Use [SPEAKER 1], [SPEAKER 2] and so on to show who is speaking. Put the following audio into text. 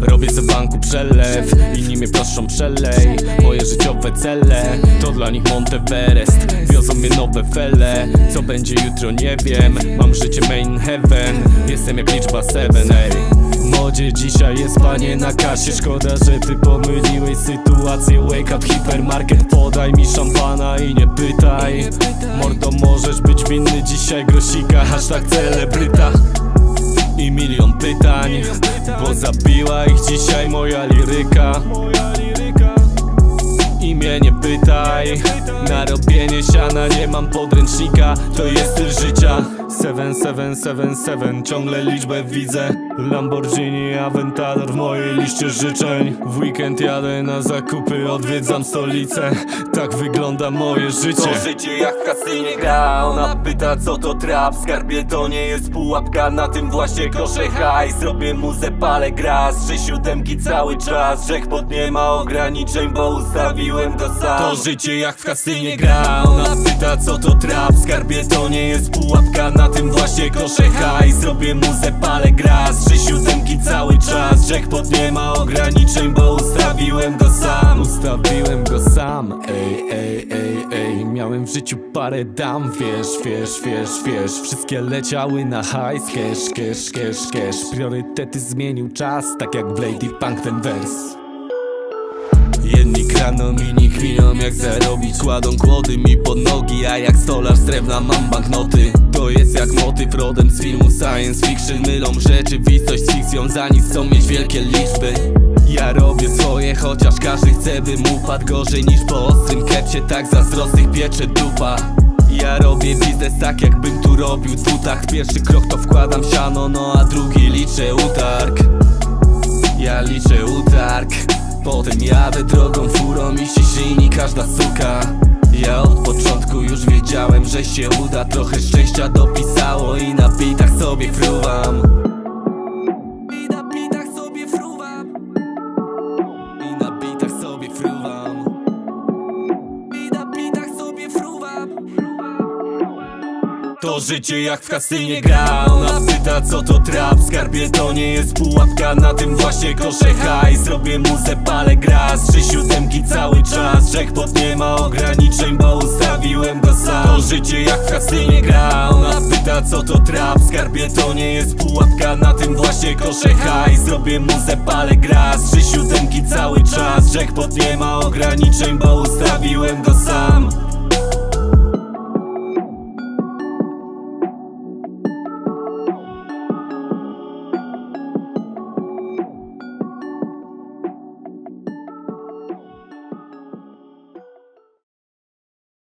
[SPEAKER 1] Robię ze banku przelew Inni mnie proszą przelej. Moje życiowe cele To dla nich Monteverest Wiozą mnie nowe fele Co będzie jutro nie wiem. Mam życie main heaven Jestem jak liczba 7 ej. W modzie dzisiaj jest panie na kasie. Szkoda, że ty pomyliłeś sytuację. Wake up hipermarket Podaj mi szampana i nie pytaj. Mordo możesz być winny dzisiaj grosika. Hashtag celebryta i milion pytań Bo zabiła ich dzisiaj moja liryka. I mnie nie pytaj Na robienie siana nie mam podręcznika To jest styl życia. 7777 Ciągle liczbę widzę Lamborghini Aventador w mojej liście życzeń. W weekend jadę na zakupy Odwiedzam stolicę. Tak wygląda moje życie.
[SPEAKER 2] To życie jak kasynie gra Ona pyta co to trap? Skarbie to nie jest pułapka. Na tym właśnie kosze hajs. Robię muzę, palę gras. Trzy siódemki cały czas. Jackpot nie ma ograniczeń Bo ustawiłem go sam.
[SPEAKER 1] To życie jak w kasynie gra Ona pyta co to trap? Skarbie to nie jest pułapka. Na tym właśnie kosze hajs. Robię muzę, palę gras Jackpot nie ma ograniczeń Bo ustawiłem go sam. Ustawiłem go sam. Ej, ej, ej, ej Miałem w życiu parę dam. Wiesz, wiesz, wiesz, wiesz Wszystkie leciały na hajs. Cash, cash, cash, cash. Priorytety zmienił czas Tak jak w Lady Punk ten wers. Jedni kraną, inni kminią jak zarobić? Kładą kłody mi pod nogi, a jak stolarz z drewna mam banknoty. To jest motyw rodem z filmu science fiction. Mylą rzeczywistość z fikcją, za nic chcą mieć wielkie liczby. Ja robię swoje, chociaż każdy chce by mu padł gorzej niż po ostrym kepcie Tak zazdrosnych piecze dupa. Ja robię biznes tak jakbym tu robił tutach Pierwszy krok to wkładam siano, no a drugi liczę utarg. Ja liczę utarg. Potem jadę drogą furą i się każda suka. Ja że się uda Trochę szczęścia dopisało i na bitach sobie fruwam. I na bitach sobie fruwam. I na bitach sobie fruwam. I na bitach sobie fruwam. To życie jak w kasynie gra Ona pyta co to trap Skarbie to nie jest pułapka Na tym właśnie kosze hajs Robię muzę, palę gras Trzy siódemki cały czas Jackpot nie ma ograniczeń życie jak w kasynie gra. Ona pyta co to trap? Skarbie to nie jest pułapka. Na tym właśnie kosze hajs Robię muzę, palę gras. Trzy siódemki cały czas. Jackpot nie ma ograniczeń Bo ustawiłem go sam